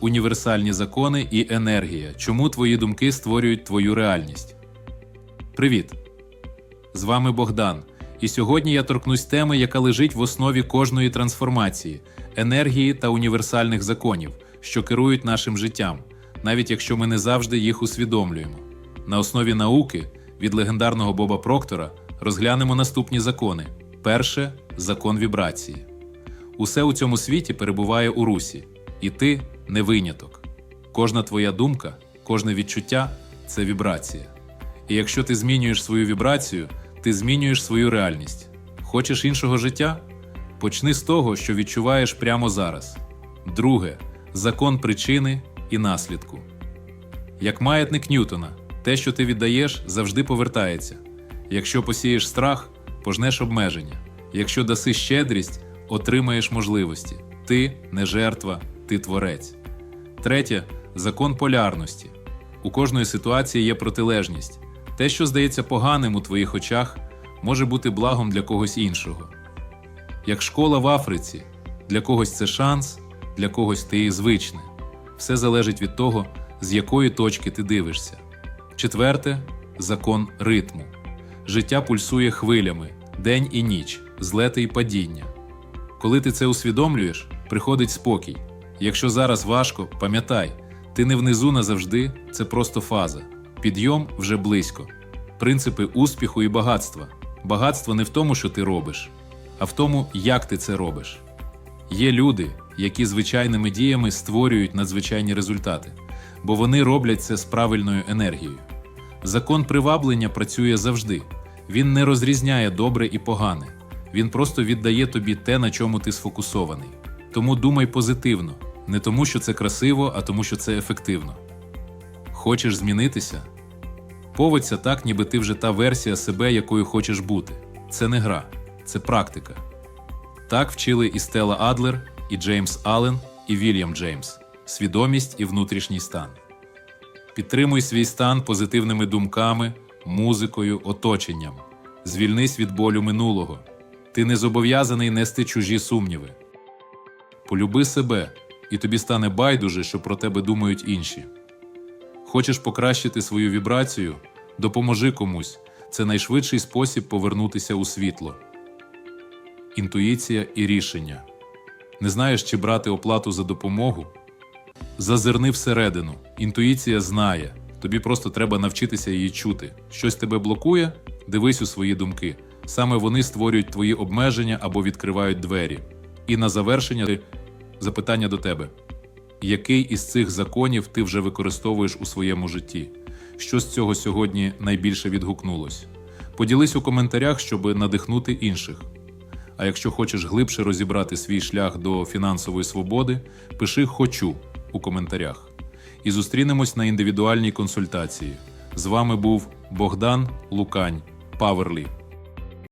універсальні закони і енергія. Чому твої думки створюють твою реальність? Привіт! З вами Богдан. І сьогодні я торкнусь теми, яка лежить в основі кожної трансформації енергії та універсальних законів, що керують нашим життям, навіть якщо ми не завжди їх усвідомлюємо. На основі науки від легендарного Боба Проктора розглянемо наступні закони: перше закон вібрації. Усе у цьому світі перебуває у русі, і ти не виняток. Кожна твоя думка, кожне відчуття це вібрація. І якщо ти змінюєш свою вібрацію, ти змінюєш свою реальність. Хочеш іншого життя? Почни з того, що відчуваєш прямо зараз. Друге закон причини і наслідку. Як маятник Ньютона, те, що ти віддаєш, завжди повертається. Якщо посієш страх, пожнеш обмеження. Якщо даси щедрість, отримаєш можливості. Ти не жертва, ти творець. Третє закон полярності. У кожної ситуації є протилежність. Те, що здається поганим у твоїх очах, може бути благом для когось іншого. Як школа в Африці, для когось це шанс, для когось ти і звичне. Все залежить від того, з якої точки ти дивишся. Четверте закон ритму. Життя пульсує хвилями, день і ніч, злети і падіння. Коли ти це усвідомлюєш, приходить спокій. Якщо зараз важко, пам'ятай, ти не внизу назавжди, це просто фаза. Підйом вже близько. Принципи успіху і багатства. Багатство не в тому, що ти робиш, а в тому, як ти це робиш. Є люди, які звичайними діями створюють надзвичайні результати, бо вони роблять це з правильною енергією. Закон приваблення працює завжди. Він не розрізняє добре і погане. Він просто віддає тобі те, на чому ти сфокусований. Тому думай позитивно, не тому, що це красиво, а тому, що це ефективно. Хочеш змінитися? Поводься так, ніби ти вже та версія себе, якою хочеш бути. Це не гра, це практика. Так вчили і Стела Адлер, і Джеймс Аллен, і Вільям Джеймс свідомість і внутрішній стан. Підтримуй свій стан позитивними думками, музикою, оточенням. Звільнись від болю минулого. Ти не зобов'язаний нести чужі сумніви. Полюби себе, і тобі стане байдуже, що про тебе думають інші. Хочеш покращити свою вібрацію? Допоможи комусь. Це найшвидший спосіб повернутися у світло. Інтуїція і рішення. Не знаєш, чи брати оплату за допомогу? Зазирни всередину. Інтуїція знає. Тобі просто треба навчитися її чути. Щось тебе блокує? Дивись у свої думки. Саме вони створюють твої обмеження або відкривають двері. І на завершення запитання до тебе: який із цих законів ти вже використовуєш у своєму житті? Що з цього сьогодні найбільше відгукнулось? Поділись у коментарях, щоб надихнути інших. А якщо хочеш глибше розібрати свій шлях до фінансової свободи, пиши Хочу у коментарях. І зустрінемось на індивідуальній консультації. З вами був Богдан Лукань Паверлі.